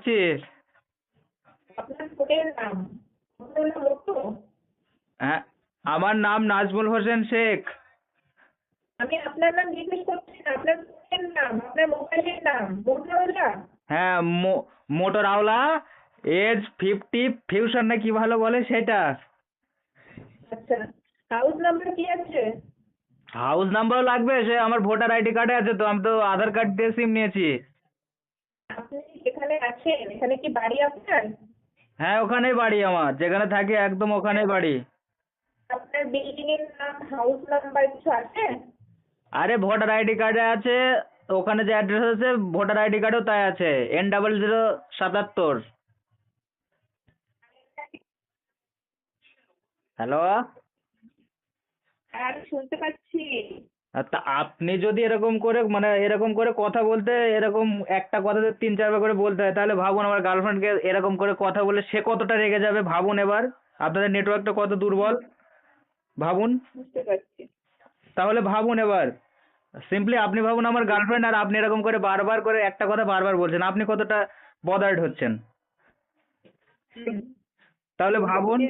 করছিস হ্যাঁ আমার নাম নাজমুল হোসেন শেখ। আমি আপনার নাম জিজ্ঞেস করছি আপনার ভোটের নাম আপনার মোবাইলের নাম মোটরোলা? হ্যাঁ মো- Motorola edge fifty fusion না কি ভালো বলে সেটা? আচ্ছা হাউস নাম্বার কি আছে? হাউস নাম্বারও লাগবে সে আমার ভোটার আইডি কার্ডে আছে তো আমি তো আধার কার্ড দিয়ে সিম নিয়েছি। আপনি যেখানে আছেন এখানে কি বাড়ি আপনার? হ্যাঁ ওখানেই বাড়ি আমার। যেখানে থাকি একদম ওখানেই বাড়ি। আপনার বিল্ডিং এর নাম হাউস নাম্বার কিছু আছে? আরে ভোটার আইডি কার্ডে আছে ওখানে যে অ্যাড্রেস আছে ভোটার আইডি কার্ডেও তাই আছে। এন ডাবল জিরো সাতাত্তর। হ্যালো হ্যাঁ আমি শুনতে পাচ্ছি। তা আপনি যদি এরকম করে মানে এরকম করে কথা বলতে এরকম একটা কথাতে তিন চারবার করে বলতে হয় তাহলে ভাবুন আমার গার্লফ্রেন্ডকে এরকম করে কথা বলে সে কতটা রেগে যাবে ভাবুন এবার। আপনাদের নেটওয়ার্কটা কত দুর্বল? ভাবুন। বুঝতে পারছি। তাহলে ভাবুন এবার। সিম্পলি আপনি ভাবুন আমার গার্লফ্রেন্ড আর আপনি এরকম করে বারবার করে একটা কথা বারবার বলছেন আপনি কতটা বদার্ড হচ্ছেন? তাহলে ভাবুন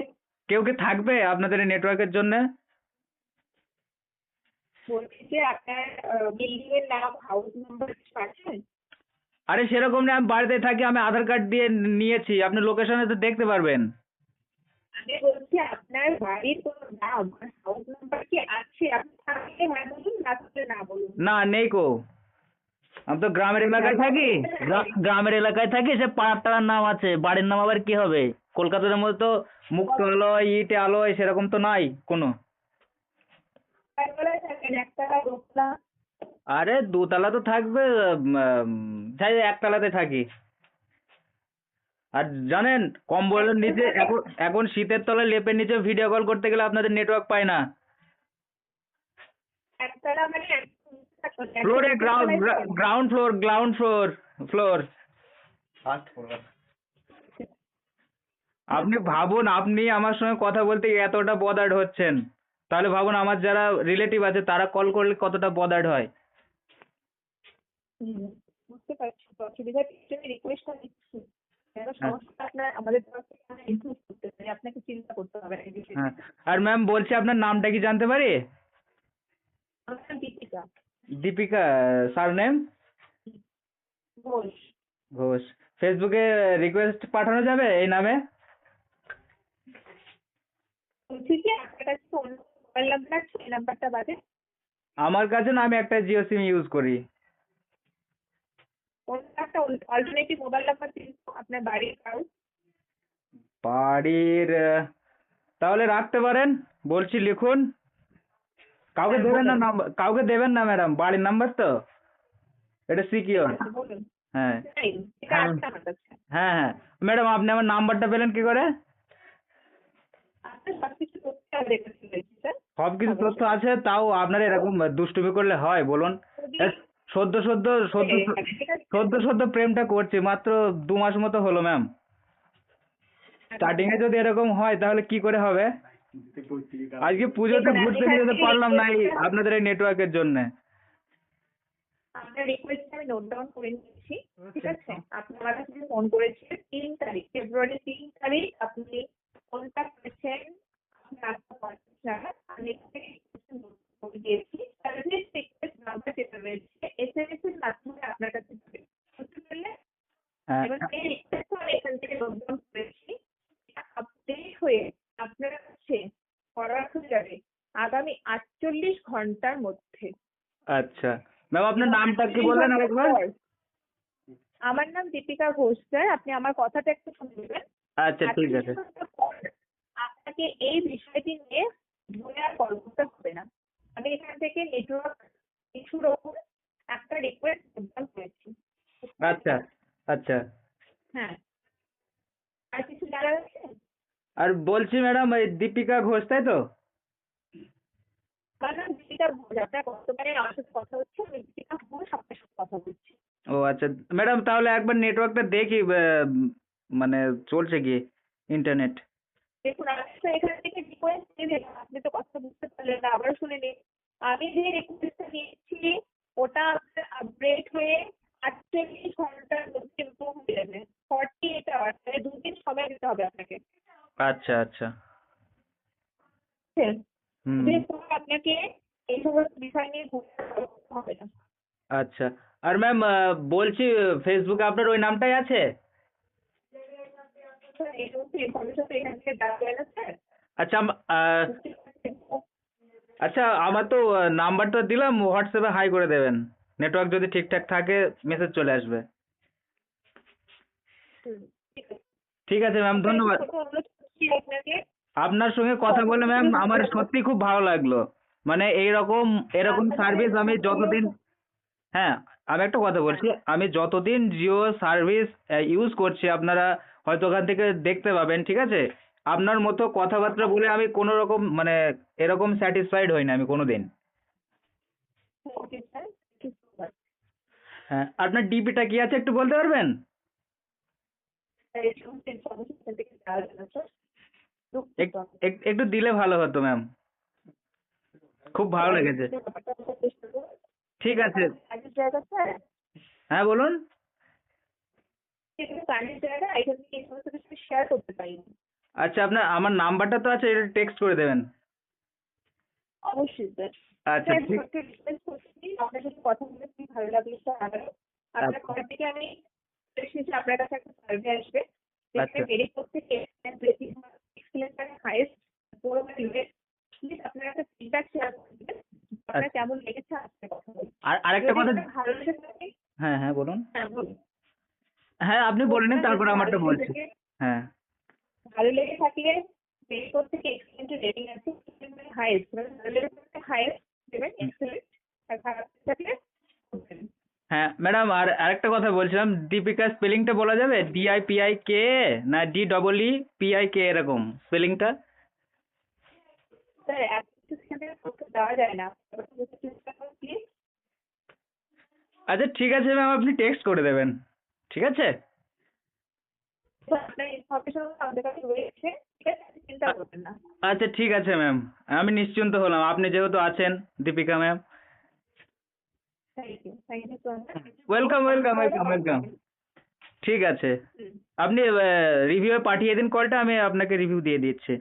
কেউ কি থাকবে আপনাদের এই নেটওয়ার্কের জন্য? বলছি যে আপনার বিল্ডিং এর নাম হাউস নাম্বার আছে? আরে সেরকম না আমি বাড়িতে থাকি আমি আধার কার্ড দিয়ে নিয়েছি আপনি লোকেশনে তো দেখতে পারবেন। আমি বলছি আপনার বাড়ির কোনো নাম হাউস নাম্বার কি আছে? আপনি থাকলে হ্যাঁ বলুন না থাকলে না বলুন। না নেই কো। আমি তো গ্রামের এলাকায় থাকি গ্রামের এলাকায় থাকি সে পাড়ার নাম আছে বাড়ির নাম আবার কি হবে? কলকাতার মধ্যে তো মুক্ত আলয় ইটে আলয় সেরকম তো নাই কোনো। একবেলায় থাকেন একতলা দোতলা? আরে দোতলা তো থাকবে যাই একতলাতে থাকি। আর জানেন কম্বলের নিচে এখন এখন শীতের তলায় লেপের নিচে ভিডিও কল করতে গেলে আপনাদের নেটওয়ার্ক পায় না। একতলা মানে ফ্লোরে ground ground floor ground floor floor আপনি ভাবুন আপনি আমার সঙ্গে কথা বলতে এতটা বদার্ড হচ্ছেন। তাহলে ভাবুন আমার যারা রিলেটিভ আছে তারা কল করলে কতটা বদার্ড হয়? বুঝতে পারছি। রিকোয়েস্টটা দিচ্ছি। হ্যাঁ। আর ম্যাম বলছি আপনার নামটা কি জানতে পারি? দীপিকা। Deepika surname Ghosh. ঘোষ। ফেসবুকে রিকোয়েস্ট পাঠানো যাবে এই নামে? মোবাইল নাম্বার আছে এই নাম্বারটা বাদে। আমার কাছে না আমি একটা জিও সিম ইউজ করি। অন্য একটা অল্টারনেটিভ মোবাইল নাম্বার দিন আপনার বাড়ির কারও বাড়ির তাহলে রাখতে পারেন বলছি লিখুন। কাউকে হ্যাঁ, দেবেন না নাম্বার কাউকে দেবেন না ম্যাডাম বাড়ির নাম্বার তো? এটা সিকিওর হ্যাঁ। হ্যাঁ। আমার কাছে। হ্যাঁ হ্যাঁ। ম্যাডাম আপনি আমার নাম্বারটা পেলেন কি করে? আপনার সব কিছু করতে হবে এখানে রয়েছে, স্যার সব কিছু তথ্য আছে তাও আপনার এরকম দুষ্টুমি করলে হয় বলুন। সদ্য সদ্য সদ্য সদ্য প্রেমটা করছি মাত্র দু মাস মতো হলো ম্যাম। স্টার্টিং এ যদি এরকম হয় তাহলে কি করে হবে? আজকে পুজোতে ঘুরতে যেতে পারলাম না আপনাদের এই নেটওয়ার্কের জন্য। আপনার রিকোয়েস্ট আমি নোট ডাউন করে নিচ্ছি ঠিক আছে? আপনি আমার কাছে ফোন করেছিলেন তিন তারিখ ফেব্রুয়ারি তিন তারিখ আপনি ফোনটা করেছেন আপনার আটটা পঞ্চাশ নাগাদ আমি এখানে request note করে দিয়েছি সার্ভিস রিকোয়েস্ট নাম্বার যেটা রয়েছে এসএমএস এর মাধ্যমে আপনার কাছে যাবে বুঝতে পারলেন হ্যাঁ এবং এই রিকোয়েস্ট আমি এখান থেকে নোট ডাউন করেছি আপডেট হয়ে আপনার কাছে করা হয়ে যাবে আগামী আটচল্লিশ ঘণ্টার মধ্যে। আচ্ছা। ম্যাম আপনার নামটা কি বললেন আরেকবার? আমার নাম দীপিকা ঘোষ স্যার আপনি আমার কথাটা একটু শুনে নেবেন। আচ্ছা ঠিক আছে। আপনাকে এই বিষয়টি নিয়ে ধরে আর কল করতে হবে না। আমি এখান থেকে নেটওয়ার্ক ইস্যুর ওপর একটা রিকোয়েস্ট করেছি। আচ্ছা আচ্ছা হ্যাঁ আর কিছু জানার আছে আর বলছি ম্যাডাম এই দীপিকা ঘোষ তাই তো? ও আচ্ছা। ম্যাডাম তাহলে একবার নেটওয়ার্কটা দেখি মানে চলছে কি ইন্টারনেট? দেখুন আমি তো এখান থেকে রিকোয়েস্ট দিলেন আপনি তো কথা বুঝতে পারলেন না আবার শুনে নিন। আমি যে রিকোয়েস্টটা ওটা আপনার আপডেট হয়ে আটচল্লিশ ঘণ্টার মধ্যে ইমপ্রুভ হয়ে যাবে। ফর্টি হবে আপনাকে। আচ্ছা আচ্ছা। হুম। আপনাকে এই সমস্ত বিষয় নিয়ে হবে না। আচ্ছা। আর ম্যাম বলছি ফেসবুকে আপনার ওই নামটাই আছে? আচ্ছা আচ্ছা আমার তো নাম্বারটা দিলাম হোয়াটসঅ্যাপে হাই করে দেবেন। নেটওয়ার্ক যদি ঠিকঠাক থাকে মেসেজ চলে আসবে। ঠিক আছে। ঠিক আছে ম্যাম ধন্যবাদ। আপনাকে? আপনার সঙ্গে কথা বলে ম্যাম আমার সত্যি খুব ভালো লাগল। মানে এইরকম এরকম সার্ভিস আমি যতদিন হ্যাঁ আমি একটা কথা বলছি আমি যতদিন জিও সার্ভিস ইউজ করছি আপনারা হয়তো ওখান থেকে দেখতে পাবেন ঠিক আছে? আপনার মতো কথাবার্তা বলে আমি কোনো রকম মানে এরকম স্যাটিসফাইড হই না আমি কোনো দিন হ্যাঁ আপনার ডিপিটা কি আছে একটু বলতে পারবেন? একটু দিলে ভালো হতো ম্যাম খুব ভালো লেগেছে। ঠিক আছে। হ্যাঁ বলুন। আচ্ছা আপনার আমার নাম্বারটা তো আছে এটা টেক্সট করে দেবেন। অবশ্যই স্যার আচ্ছা ঠিক আপনার সাথে কথা বলে খুবই ভালো লাগল স্যার আপনার আচ্ছা। থেকে আমি আপনার কাছে একটা সার্ভে আসবে। যেখানে আচ্ছা। করতে এক্সেলেন্ট আর পুরো প্লিজ আপনার একটা ফিডব্যাক শেয়ার করে আপনার আচ্ছা। কেমন লেগেছে আজকে কথা আর আরেকটা কথা ভালো হ্যাঁ হ্যাঁ বলুন। হ্যাঁ বলুন। হ্যাঁ আপনি বলে নিন তারপরে আমারটা বলছি। হ্যাঁ। ভালো লেগে থাকলে এক্সেলেন্ট রেটিং আছে হাইয়েস্ট মানে ভালো লেগে থাকলে হাইয়েস্ট দেবেন এক্সেলেন্ট আর খারাপ। হ্যাঁ ম্যাডাম আর আরেকটা কথা বলছিলাম দীপিকা স্পেলিংটা বলা যাবে? D I P I K না D double E P I K এরকম স্পেলিংটা? স্যার এত করতে দেওয়া যায় না। আচ্ছা ঠিক আছে ম্যাম আপনি টেক্সট করে দেবেন। ঠিক আছে? আচ্ছা ঠিক আছে ম্যাম। আমি নিশ্চিন্ত হলাম। আপনি যেহেতু আছেন Deepika ma'am. Thank you thank you so much welcome welcome welcome welcome ঠিক আছে। আপনি রিভিউ পাঠিয়ে দিন কলটা আমি আপনাকে রিভিউ দিয়ে দিচ্ছি।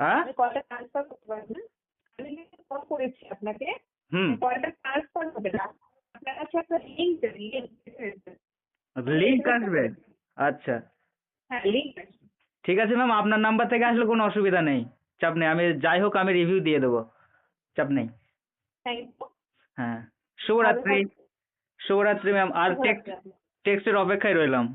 হ্যাঁ? লিঙ্ক আসবে? আচ্ছা। হ্যাঁ ঠিক আছে ম্যাম আপনার নাম্বার থেকে আসলে কোনো অসুবিধা নেই। চাপ নেই আমি যাই হোক আমি রিভিউ দিয়ে দেবো চাপ নেই। হ্যাঁ শুভরাত্রি শুভরাত্রি ম্যাম আর টেক্সট টেক্সটের অপেক্ষায় রইলাম।